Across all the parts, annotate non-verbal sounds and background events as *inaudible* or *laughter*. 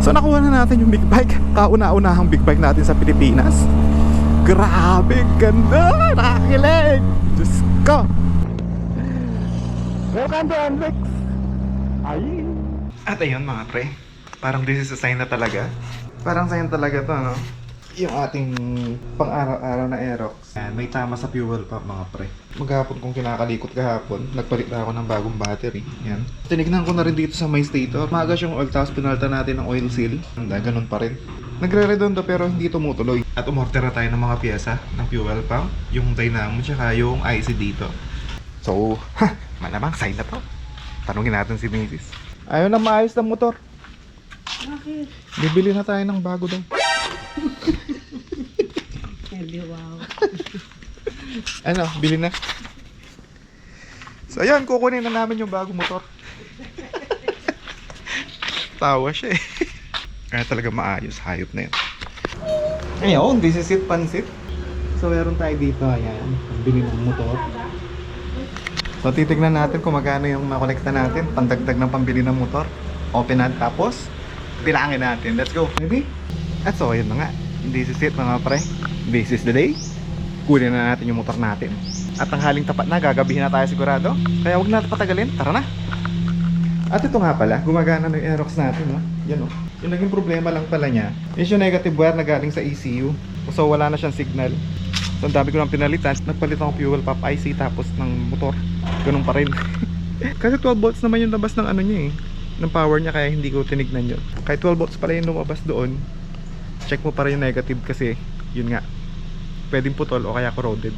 So nakuha na natin yung big bike. *laughs* Kauna-unahang big bike natin sa Pilipinas. Grabe, ganda! Nakakilig! Diyos ko! Welcome to Anvex! Ay! At ayun mga pre, parang this is a sign na talaga. Parang sign talaga to, no? Yung ating pang-araw-araw na Aerox. Yan, may tama sa fuel pump mga pre. Maghapon kung kinakalikot kahapon, nagpalit na ako ng bagong battery. Yan. Tinignan ko na rin dito sa my stator. Magas yung oil tapos pinalta natin ng oil seal. Handa, ganun pa rin. Nagre-redondo pero hindi tumutuloy. At umorder na tayo ng mga piyesa ng fuel pump, yung dynamo tsaka yung IC dito. So, ha, malamang sign na to. Tanungin natin si Mrs. Ayaw na maayos ng motor. Bakit? Bibili na tayo ng bago daw. Wow. *laughs* Ano, bili na. So ayan, kukunin na namin yung bagong motor. *laughs* Tawa siya eh. Kaya talaga maayos, hayop na yun. Ayun, this is it, pansit. So meron tayo dito, ayan, bili ng motor. So titignan natin kung magkano yung makolekta natin, pandagdag ng pambili ng motor. Open na, tapos bilangin natin. Let's go. Ready? At so, ayun na nga. This is it mga pre. This is the day. Kunin na natin yung motor natin. At ang haling tapat na, gagabihin na tayo sigurado. Kaya huwag natin patagalin. Tara na. At ito nga pala, gumagana na yung Aerox natin, no? Yan, oh. Yung naging problema lang pala niya is yung negative wire na galing sa ECU. So wala na siyang signal. So ang dami ko nang pinalitan. Nagpalit ako fuel pump IC tapos ng motor. Ganun pa rin. *laughs* Kasi 12 volts naman yung labas ng ano niya eh. Ng power niya kaya hindi ko tinignan yun. Kahit 12 volts pala yung lumabas doon, check mo pa rin yung negative kasi yun nga. Pwedeng putol o kaya corroded.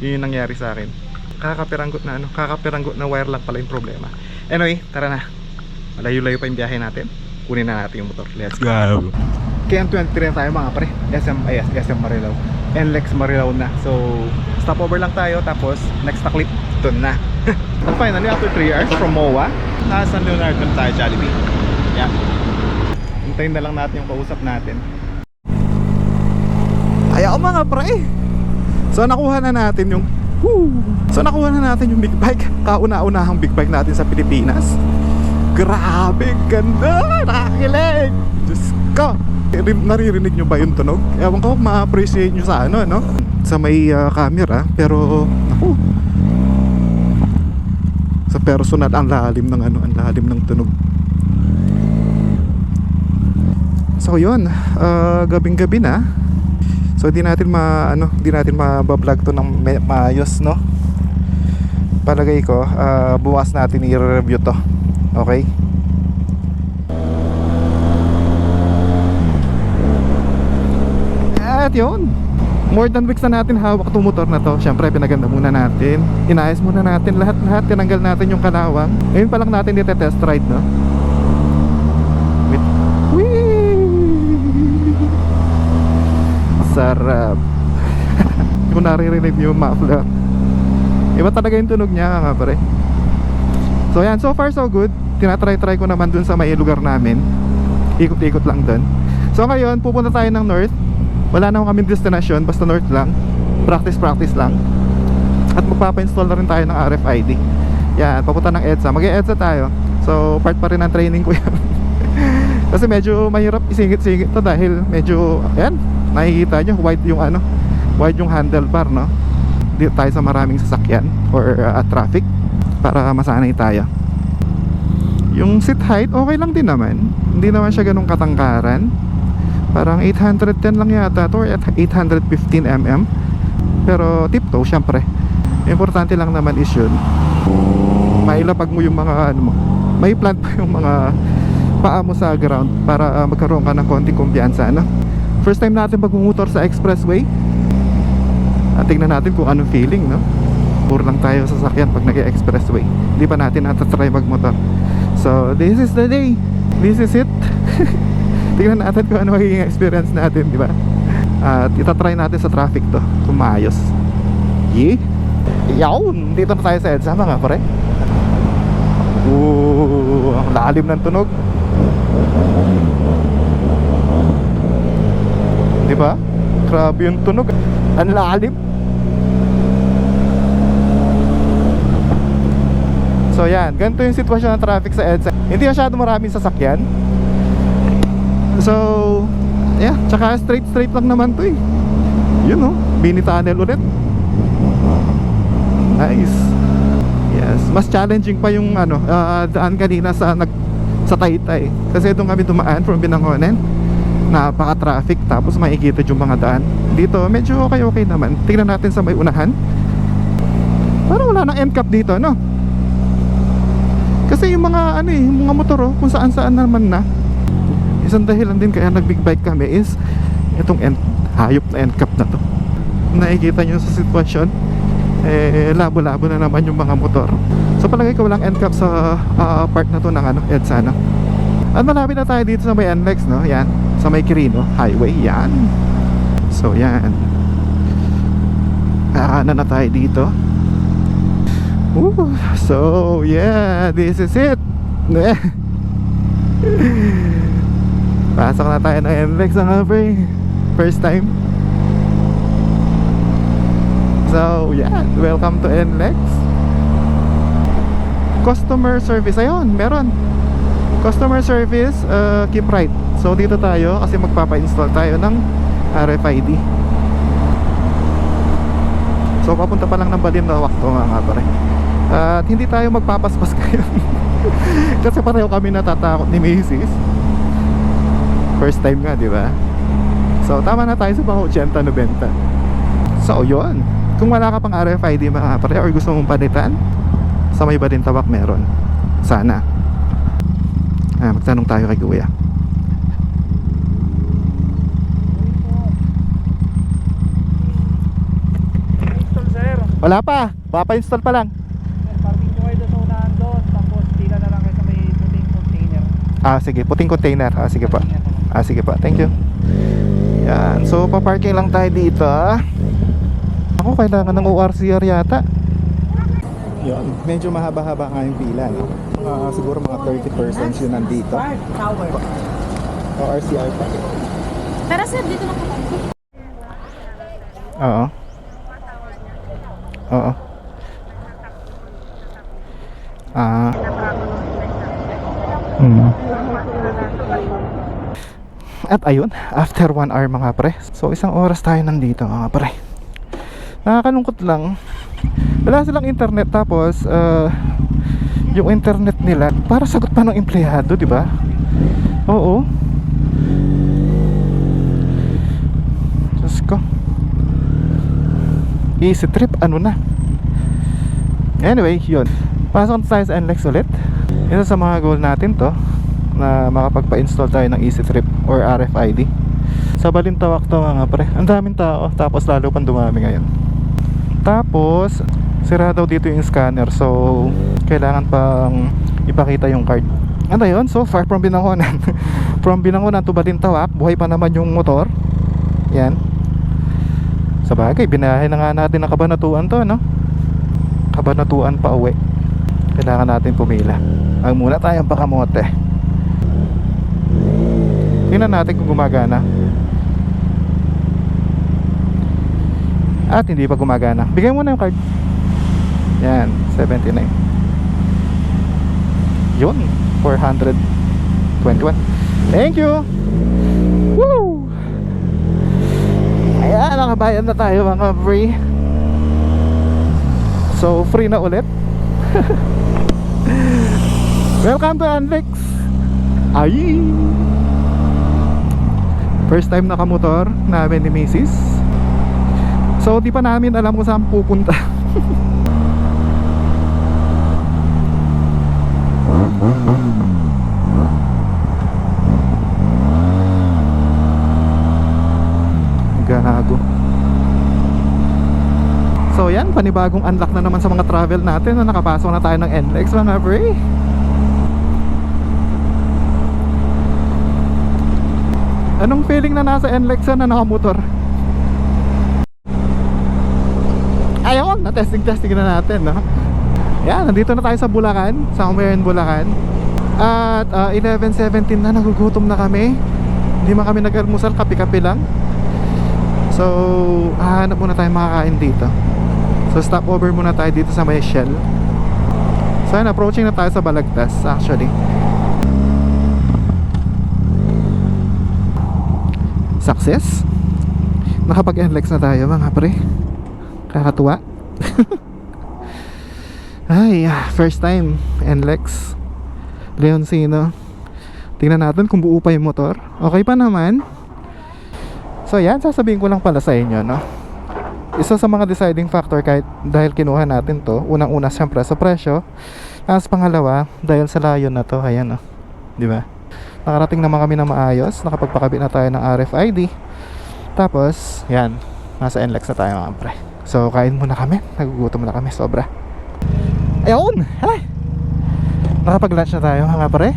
Yun yung nangyari sa akin. Kakapiranggot na ano, kakapiranggot na wire lang pala yung problema. Anyway, tara na. Malayo-layo pa yung biyahe natin. Kunin na natin yung motor. Let's go. KM23 na tayo mga pre. SM, ay, SM Marilao. NLEX Marilao na. So, stopover lang tayo. Tapos, next na clip, doon na. *laughs* And finally, after 3 hours from MOA, nasa San Leonardo na tayo, Jollibee. Yeah. Hintayin na lang natin yung kausap natin. Ayaw mga pre. So, nakuha na natin yung Woo! So nakuha na natin yung big bike Kauna-unahang big bike natin sa Pilipinas Grabe, ganda! Nakakilig! Diyos ko! Rin- Naririnig nyo ba yung tunog? Ewan ko, ma-appreciate nyo sa ano, no? Sa may ah, camera Pero, naku Sa personal, ang lalim ng ano Ang lalim ng tunog So yun, ah, gabing-gabi na So di natin ma ano, di natin ma-vlog to ng maayos, no? Palagay ko, ah, bukas natin i-review to. Okay? At yun. More than weeks na natin hawak tong motor na to. Siyempre, pinaganda muna natin. Inayos muna natin lahat-lahat. Tinanggal natin yung kalawang. Ngayon pa lang natin dito test ride, no? Sarap. *laughs* Kung naririnig niyo yung muffler. Iba talaga yung tunog niya nga pare. So yan, so far so good. Tinatry-try ko naman dun sa may lugar namin. Ikot-ikot lang dun. So ngayon, pupunta tayo ng north. Wala na kaming destination, basta north lang. Practice-practice lang. At magpapa-install na rin tayo ng RFID. Yan, papunta ng EDSA. Mag-EDSA tayo. So, part pa rin ng training ko *laughs* yan. Kasi medyo mahirap isingit-singit to dahil medyo, ayan, nakikita nyo, wide yung ano, wide yung handlebar, no? Dito tayo sa maraming sasakyan or uh, traffic para masanay tayo. Yung seat height, okay lang din naman. Hindi naman siya ganun katangkaran. Parang 810 lang yata to or at 815 mm. Pero tiptoe, syempre. Importante lang naman is yun. Mailapag mo yung mga ano mo. May plant pa yung mga paa mo sa ground para uh, magkaroon ka ng konting kumpiyansa, no? First time natin pagmumotor sa expressway. At tingnan natin kung anong feeling, no? Puro lang tayo sa sasakyan pag nag-expressway. Hindi pa natin natatry magmotor. So, this is the day. This is it. *laughs* tingnan natin kung ano magiging experience natin, di ba? At itatry natin sa traffic to kung maayos. Yee! Yawn! Dito na tayo sa EDSA mga pare. Ooh, ang lalim ng tunog. Di ba? Grabe yung tunog. Ang lalim. So yan, ganito yung sitwasyon ng traffic sa EDSA. Hindi masyado maraming sasakyan. So, yeah, tsaka straight straight lang naman to eh. Yun oh, mini tunnel ulit. Nice. Yes, mas challenging pa yung ano, ah, daan kanina sa nag sa Taytay. Kasi doon kami dumaan from Binangonen. Napaka-traffic tapos makikita yung mga daan. Dito medyo okay okay naman. Tingnan natin sa may unahan. Parang wala nang end cap dito, no? Kasi yung mga ano eh, yung mga motor oh, kung saan saan naman na. Isang dahilan din kaya nag bike kami is itong end, hayop na end cap na to. Nakikita nyo sa sitwasyon, eh labo-labo na naman yung mga motor. So palagay ko walang end cap sa ah, part na to ng ano, EDSA no? At malapit na tayo dito sa may NLEX no? Yan, sa may Quirino Highway, yan. So yan. Ah, na tayo dito. Ooh, so yeah, this is it. *laughs* Pasok na tayo ng NLEX mga pre. First time. So yeah, welcome to NLEX. Customer service, ayun, meron. Customer service, uh, keep right. So dito tayo kasi magpapa-install tayo ng RFID. So papunta pa lang ng Balintawak to mga pare. At hindi tayo magpapaspas *laughs* ngayon. Kasi pareho kami natatakot ni Macy's. First time nga, di ba? So tama na tayo sa mga 80-90. So yun. Kung wala ka pang RFID mga pare or gusto mong palitan, sa may Balintawak meron. Sana. Ah, magtanong tayo kay Kuya. Wala pa. Papa-install pa lang. Parking po kayo doon sa unahan doon. Tapos pila na lang kayo sa may puting container. Ah, sige. Puting container. Ah, sige pa. Ah, sige pa. Thank you. Yan. So, paparking lang tayo dito. ah. Ako, kailangan ng ORCR yata. Yun. Medyo mahaba-haba nga yung pila, no? Ah, siguro mga 30 persons yun nandito. Tower. ORCR pa. Tara sir, dito na po tayo. Oo. Oo. Ah. Hmm. At ayun, after one hour mga pre. So isang oras tayo nandito mga pre. Nakakalungkot lang. Wala silang internet tapos uh, yung internet nila para sagot pa ng empleyado, di ba? Oo. Diyos ko. Easy trip, ano na. Anyway, yun. Pasok tayo sa NLEX ulit. Isa sa mga goal natin to na makapagpa-install tayo ng Easy Trip or RFID. Sa Balintawak to mga pre. Ang daming tao, tapos lalo pang dumami ngayon. Tapos, sira daw dito yung scanner. So, kailangan pang ipakita yung card. Ano yun? So far from Binangonan. *laughs* from Binangonan to Balintawak, buhay pa naman yung motor. Yan. Sa bagay, binahe na nga natin ang kabanatuan to, no? Kabanatuan pa uwi. Kailangan natin pumila. Ang muna tayong pakamote. Tingnan natin kung gumagana. At hindi pa gumagana. Bigay mo na yung card. Yan, 79. Yun, 421. Thank you! Woo! Ayan, nakabayad na tayo mga free. So, free na ulit. *laughs* Welcome to Anlex. Ay! First time nakamotor namin ni Mrs. So, di pa namin alam kung saan pupunta. *laughs* *laughs* Gago. So yan, panibagong unlock na naman sa mga travel natin na nakapasok na tayo ng NLEX mga pre. Anong feeling na nasa NLEX na nakamotor? Ayun, na-testing-testing na natin, no? Yan, nandito na tayo sa Bulacan, somewhere in Bulacan. At ah, 11.17 na, nagugutom na kami. Hindi man kami nag-almusal, kape-kape lang. So, hahanap muna tayo makakain dito. So, stop over muna tayo dito sa may Shell. So, yun, approaching na tayo sa Balagtas, actually. success. Nakapag-NLEX na tayo mga pre. Kakatuwa. *laughs* Ay, ah, first time NLEX. Leoncino. Tingnan natin kung buo pa yung motor. Okay pa naman. So yan, sasabihin ko lang pala sa inyo, no? Isa sa mga deciding factor kahit dahil kinuha natin to, unang-una siyempre sa presyo. Tapos pangalawa, dahil sa layon na to, ayan, no? Di ba? Nakarating naman kami na maayos, nakapagpakabit na tayo ng RFID. Tapos, yan, nasa NLEX na tayo mga pre. So, kain muna kami. Nagugutom na kami, sobra. Ayun! Ay! Nakapag-lunch na tayo mga pre.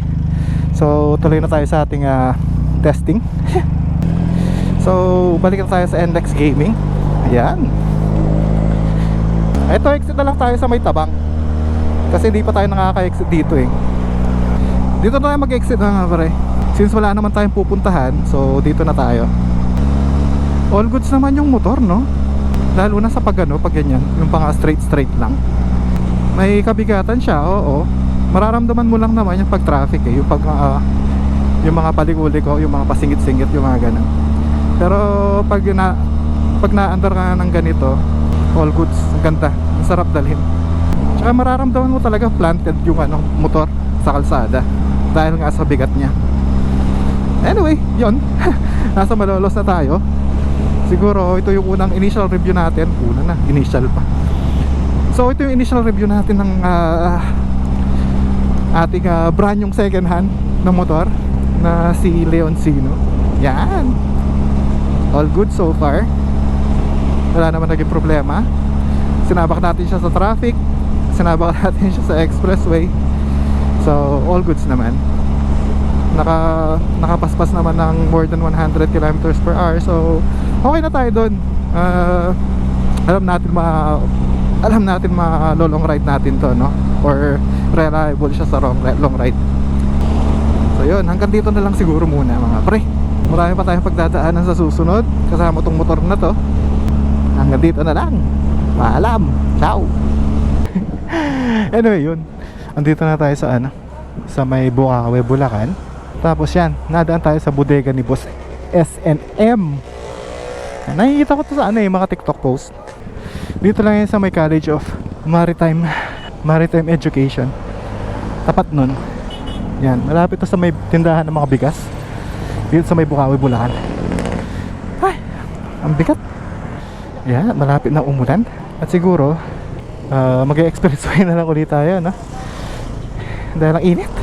So, tuloy na tayo sa ating ah, testing. *laughs* so, balik na tayo sa NLEX Gaming. Ayan. Ito, exit na lang tayo sa may tabang. Kasi hindi pa tayo nakaka-exit dito eh. Dito tayo mag-exit mga pre. Since wala naman tayong pupuntahan, so dito na tayo. All goods naman yung motor, no? Lalo na sa pag ano, pag ganyan, yung pang straight straight lang. May kabigatan siya, oo. Mararamdaman mo lang naman yung pag traffic eh, yung pag ah, yung mga palikuli ko, yung mga pasingit-singit, yung mga ganun. Pero pag na pag naandar ka ng ganito, all goods, ang ganda, ang sarap dalhin. Tsaka mararamdaman mo talaga planted yung ano, motor sa kalsada dahil nga sa bigat niya. Anyway, yon *laughs* Nasa Malolos na tayo. Siguro ito yung unang initial review natin. Una na, initial pa. So ito yung initial review natin ng ah, ating ah, brand yung second hand na motor na si Leoncino. Yan. All good so far. Wala naman naging problema. Sinabak natin siya sa traffic. Sinabak *laughs* natin siya sa expressway. So, all goods naman. Naka, nakapaspas naman ng more than 100 kilometers per hour. So, okay na tayo doon. Ah, alam natin ma alam natin ma long ride natin to, no? Or reliable siya sa long, long ride. So, yun. Hanggang dito na lang siguro muna, mga pre. Marami pa tayong pagdadaanan sa susunod. Kasama tong motor na to. Hanggang dito na lang. Paalam. Ciao. *laughs* anyway, yun. Andito na tayo sa ano, sa may Bukawe, Bulacan. Tapos yan, nadaan tayo sa bodega ni Boss SNM. Nakikita ko to sa ano eh, mga TikTok post. Dito lang yan sa may College of Maritime Maritime Education. Tapat nun. Yan, malapit to sa may tindahan ng mga bigas. Dito sa may Bukawe, Bulacan. Ay, ang bigat. Yan, malapit na umulan. At siguro, uh, mag-expressway *laughs* na lang ulit tayo, no? Dahil ang init.